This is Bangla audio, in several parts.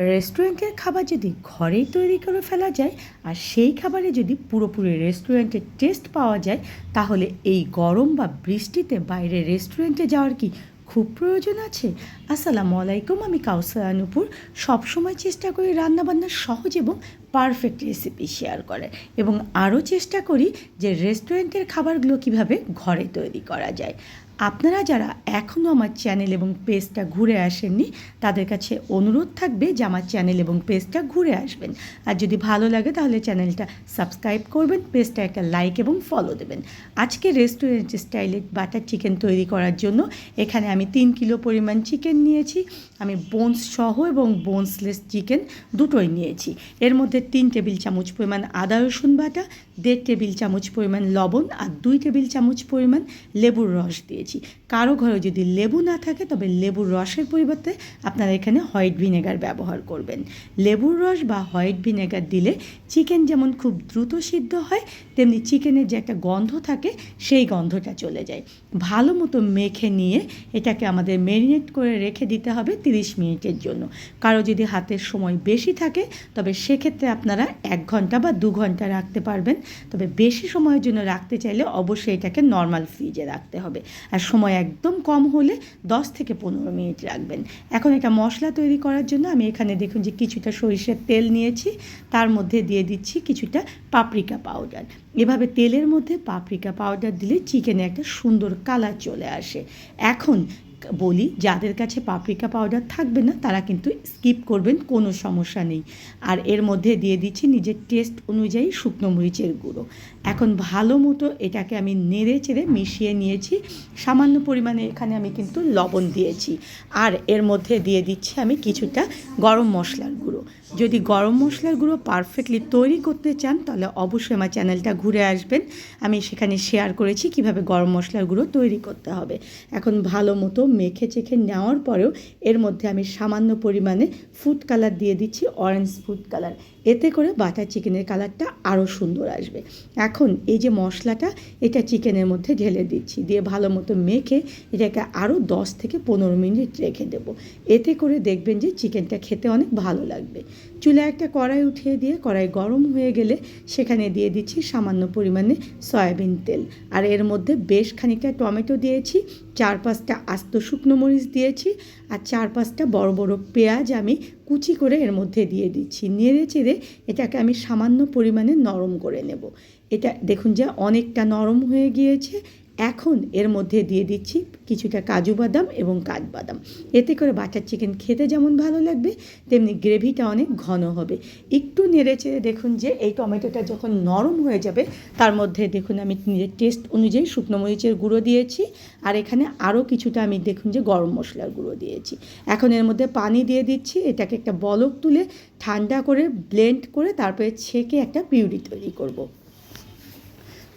রেস্টুরেন্টের খাবার যদি ঘরেই তৈরি করে ফেলা যায় আর সেই খাবারে যদি পুরোপুরি রেস্টুরেন্টের টেস্ট পাওয়া যায়, তাহলে এই গরম বা বৃষ্টিতে বাইরে রেস্টুরেন্টে যাওয়ার কি খুব প্রয়োজন আছে? আসসালামু আলাইকুম, আমি কাউসার নূপুর সবসময় চেষ্টা করি রান্নাবান্নার সহজ এবং পারফেক্ট রেসিপি শেয়ার করার। এবং আরও চেষ্টা করি যে রেস্টুরেন্টের খাবারগুলো কীভাবে ঘরে তৈরি করা যায়। আপনারা যারা এখনও আমার চ্যানেল এবং পেজটা ঘুরে আসেননি, তাদের কাছে অনুরোধ থাকবে যে আমার চ্যানেল এবং পেজটা ঘুরে আসবেন। আর যদি ভালো লাগে তাহলে চ্যানেলটা সাবস্ক্রাইব করবেন, পেজটা একটা লাইক এবং ফলো দেবেন। আজকে রেস্টুরেন্ট স্টাইলে বাটার চিকেন তৈরি করার জন্য এখানে আমি তিন কিলো পরিমাণ চিকেন নিয়েছি, আমি বোনস সহ এবং বোনসলেস চিকেন দুটোই নিয়েছি। এর মধ্যে তিন টেবিল চামচ পরিমাণ আদা রসুন বাটা, দেড় টেবিল চামচ পরিমাণ লবণ আর দুই টেবিল চামচ পরিমাণ লেবুর রস দিয়েছি। কারও ঘরে যদি লেবু না থাকে, তবে লেবুর রসের পরিবর্তে আপনারা এখানে হোয়াইট ভিনেগার ব্যবহার করবেন। লেবুর রস বা হোয়াইট ভিনেগার দিলে চিকেন যেমন খুব দ্রুত সিদ্ধ হয়, তেমনি চিকেনের যে একটা গন্ধ থাকে, সেই গন্ধটা চলে যায়। ভালো মতো মেখে নিয়ে এটাকে আমাদের ম্যারিনেট করে রেখে দিতে হবে তিরিশ মিনিটের জন্য। কারও যদি হাতের সময় বেশি থাকে, তবে সেক্ষেত্রে আপনারা এক ঘণ্টা বা দু ঘণ্টা রাখতে পারবেন। তবে বেশি সময়ের জন্য রাখতে চাইলে অবশ্যই এটাকে নর্মাল ফ্রিজে রাখতে হবে। আর সময় একদম কম হলে দশ থেকে পনেরো মিনিট রাখবেন। এখন এটা মশলা তৈরি করার জন্য আমি এখানে দেখুন যে কিছুটা সরিষার তেল নিয়েছি, তার মধ্যে দিয়ে দিচ্ছি কিছুটা পাপরিকা পাউডার। এভাবে তেলের মধ্যে পাপরিকা পাউডার দিলে চিকেনে একটা সুন্দর কালার চলে আসে। এখন বলি, যাদের কাছে পাপরিকা পাউডার থাকবে না, তারা কিন্তু স্কিপ করবেন, কোনো সমস্যা নেই। আর এর মধ্যে দিয়ে দিচ্ছি নিজের টেস্ট অনুযায়ী শুকনো মরিচের গুঁড়ো। এখন ভালো মতো এটাকে আমি নেড়ে চেড়ে মিশিয়ে নিয়েছি। সামান্য পরিমাণে এখানে আমি কিন্তু লবণ দিয়েছি। আর এর মধ্যে দিয়ে দিচ্ছি আমি কিছুটা গরম মশলার গুঁড়ো। যদি গরম মশলার গুঁড়ো পারফেক্টলি তৈরি করতে চান, তাহলে অবশ্যই আমার চ্যানেলটা ঘুরে আসবেন। আমি সেখানে শেয়ার করেছি কীভাবে গরম মশলার গুঁড়ো তৈরি করতে হবে। এখন ভালো মতো মেখে চেখে নেওয়ার পরেও এর মধ্যে আমি সামান্য পরিমাণে ফুড কালার দিয়ে দিচ্ছি অরেঞ্জ ফুড কালার এতে করে বাটার চিকেনের কালারটা আরও সুন্দর আসবে। এখন এই যে মশলাটা, এটা চিকেনের মধ্যে ঢেলে দিচ্ছি। দিয়ে ভালো মতো মেখে এটাকে আরও দশ থেকে পনেরো মিনিট রেখে দেব। এতে করে দেখবেন যে চিকেনটা খেতে অনেক ভালো লাগবে। চুলে একটা কড়াই উঠিয়ে দিয়ে কড়াই গরম হয়ে গেলে সেখানে দিয়ে দিচ্ছি সামান্য পরিমাণে সয়াবিন তেল। আর এর মধ্যে বেশ খানিকটা টমেটো দিয়েছি, চার পাঁচটা আস্ত শুকনো মরিচ দিয়েছি, আর চার পাঁচটা বড় বড় পেঁয়াজ আমি কুচি করে এর মধ্যে দিয়ে দিচ্ছি। নেড়ে চেড়ে এটাকে আমি সামান্য পরিমাণে নরম করে নেব। এটা দেখুন যে অনেকটা নরম হয়ে গিয়েছে এখন এর মধ্যে দিয়ে দিচ্ছি কিছুটা কাজু বাদাম এবং কাঠবাদাম এতে করে বাটার চিকেন খেতে যেমন ভালো লাগবে, তেমনি গ্রেভিটা অনেক ঘন হবে। একটু নেড়ে চেড়ে দেখুন যে এই টমেটোটা যখন নরম হয়ে যাবে, তার মধ্যে দেখুন আমি নিজের টেস্ট অনুযায়ী শুকনো মরিচের গুঁড়ো দিয়েছি, আর এখানে আরও কিছুটা আমি দেখুন যে গরম মশলার গুঁড়ো দিয়েছি। এখন এর মধ্যে পানি দিয়ে দিচ্ছি, এটাকে একটা বলক তুলে ঠান্ডা করে ব্লেন্ড করে তারপরে ছেঁকে একটা পিউরি তৈরি করব।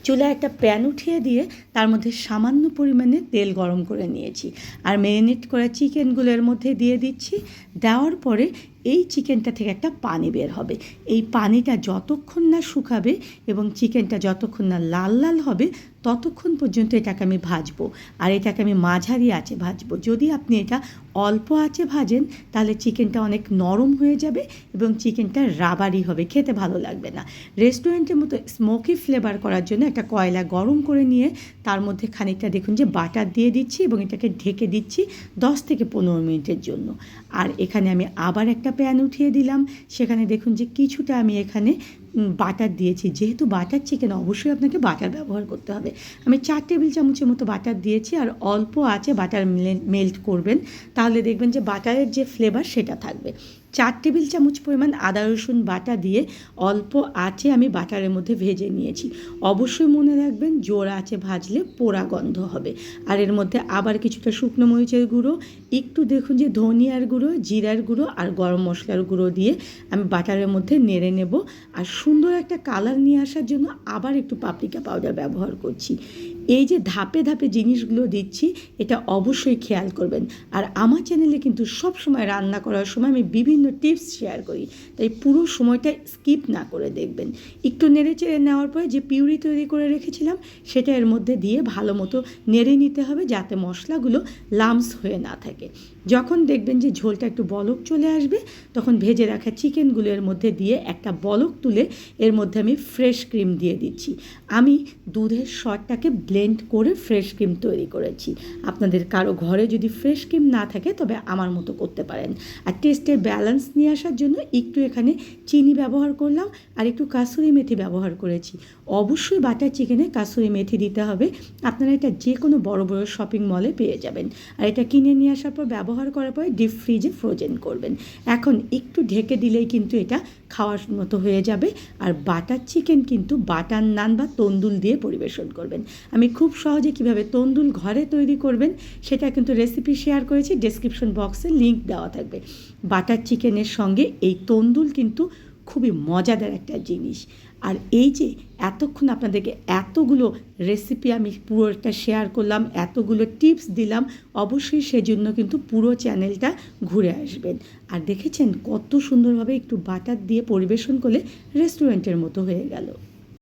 চুলায় একটা প্যান উঠিয়ে দিয়ে তার মধ্যে সামান্য পরিমাণে তেল গরম করে নিয়েছি। আর ম্যারিনেট করা চিকেনগুলোর মধ্যে দিয়ে দিচ্ছি। দেওয়ার পরে এই চিকেনটা থেকে একটা পানি বের হবে। এই পানিটা যতক্ষণ না শুকাবে এবং চিকেনটা যতক্ষণ না লাল লাল হবে, ততক্ষণ পর্যন্ত এটাকে আমি ভাজবো। আর এটাকে আমি মাঝারি আঁচে ভাজবো। যদি আপনি এটা অল্প আঁচে ভাজেন, তাহলে চিকেনটা অনেক নরম হয়ে যাবে এবং চিকেনটা রাবারি হবে, খেতে ভালো লাগবে না। রেস্টুরেন্টের মতো স্মোকি ফ্লেভার করার জন্য একটা কয়লা গরম করে নিয়ে, তার মধ্যে খানিকটা দেখুন যে বাটার দিয়ে দিচ্ছি এবং এটাকে ঢেকে দিচ্ছি দশ থেকে পনেরো মিনিটের জন্য। আর এখানে আমি আবার একটা প্যান উঠিয়ে দিলাম। সেখানে দেখুন যে কিছুটা আমি এখানে বাটার দিয়েছি। যেহেতু বাটার চিকেন অবশ্যই আপনাকে বাটার ব্যবহার করতে হবে। আমি চার টেবিল চামচের মতো বাটার দিয়েছি আর অল্প আছে বাটার মেল্ট করবেন। তাহলে দেখবেন যে বাটারের যে ফ্লেভার সেটা থাকবে। চার টেবিল চামচ পরিমাণ আদা, রসুন বাটা দিয়ে অল্প আঁচে আমি বাটারের মধ্যে ভেজে নিয়েছি। অবশ্যই মনে রাখবেন জোর আঁচে ভাজলে পোড়া গন্ধ হবে। আর এর মধ্যে আবার কিছুটা শুকনো মরিচের গুঁড়ো, একটু দেখুন যে ধনিয়ার গুঁড়ো, জিরার গুঁড়ো আর গরম মশলার গুঁড়ো দিয়ে আমি বাটারের মধ্যে নেড়ে নেব। আর সুন্দর একটা কালার নিয়ে আসার জন্য আবার একটু পাপরিকা পাউডার ব্যবহার করছি। এই যে ধাপে ধাপে জিনিসগুলো দিচ্ছি, এটা অবশ্যই খেয়াল করবেন। আর আমার চ্যানেলে কিন্তু সব সময় রান্না করার সময় আমি বিভিন্ন টিপস শেয়ার করি। তাই পুরো সময়টা স্কিপ না করে দেখবেন। একটু নেড়ে চেড়ে নেওয়ার পরে যে পিউরি তৈরি করে রেখেছিলাম, সেটা এর মধ্যে দিয়ে ভালো মতো নেড়ে নিতে হবে যাতে মশলাগুলো লামস হয়ে না থাকে। যখন দেখবেন যে ঝোলটা একটু বলক চলে আসবে, তখন ভেজে রাখা চিকেনগুলো এর মধ্যে দিয়ে একটা বলক তুলে এর মধ্যে আমি ফ্রেশ ক্রিম দিয়ে দিচ্ছি। আমি দুধের শটটাকে ব্লেন্ড করে ফ্রেশ ক্রিম তৈরি করেছি। আপনাদের কারও ঘরে যদি ফ্রেশ ক্রিম না থাকে, তবে আমার মতো করতে পারেন। আর টেস্টের ব্যালেন্স নিয়ে আসার জন্য একটু এখানে চিনি ব্যবহার করলাম, আর একটু কাসুরি মেথি ব্যবহার করেছি। অবশ্যই বাটার চিকেনে কাসুরি মেথি দিতে হবে। আপনারা এটা যে কোনো বড় বড় শপিং মলে পেয়ে যাবেন। আর এটা কিনে নিয়ে আসার পর ব্যবহার করার পরে ডিপ ফ্রিজে ফ্রোজেন করবেন। এখন একটু ঢেকে দিলেই কিন্তু এটা খাওয়ার মতো হয়ে যাবে। আর বাটার চিকেন কিন্তু বাটার নান বা তন্দুল দিয়ে পরিবেশন করবেন। আমি খুব সহজে কীভাবে তন্দুল ঘরে তৈরি করবেন, সেটা কিন্তু রেসিপি শেয়ার করেছি ডেসক্রিপশন বক্সে লিঙ্ক দেওয়া থাকবে। বাটার চিকেনের সঙ্গে এই তন্দুল কিন্তু খুবই মজাদার একটা জিনিস। আর এই যে এতক্ষণ আপনাদেরকে এতগুলো রেসিপি আমি পুরোটা শেয়ার করলাম, এতগুলো টিপস দিলাম, অবশ্যই সেজন্য কিন্তু পুরো চ্যানেলটা ঘুরে আসবেন। আর দেখেছেন কত সুন্দরভাবে একটু বাটার দিয়ে পরিবেশন করলে রেস্টুরেন্টের মতো হয়ে গেল।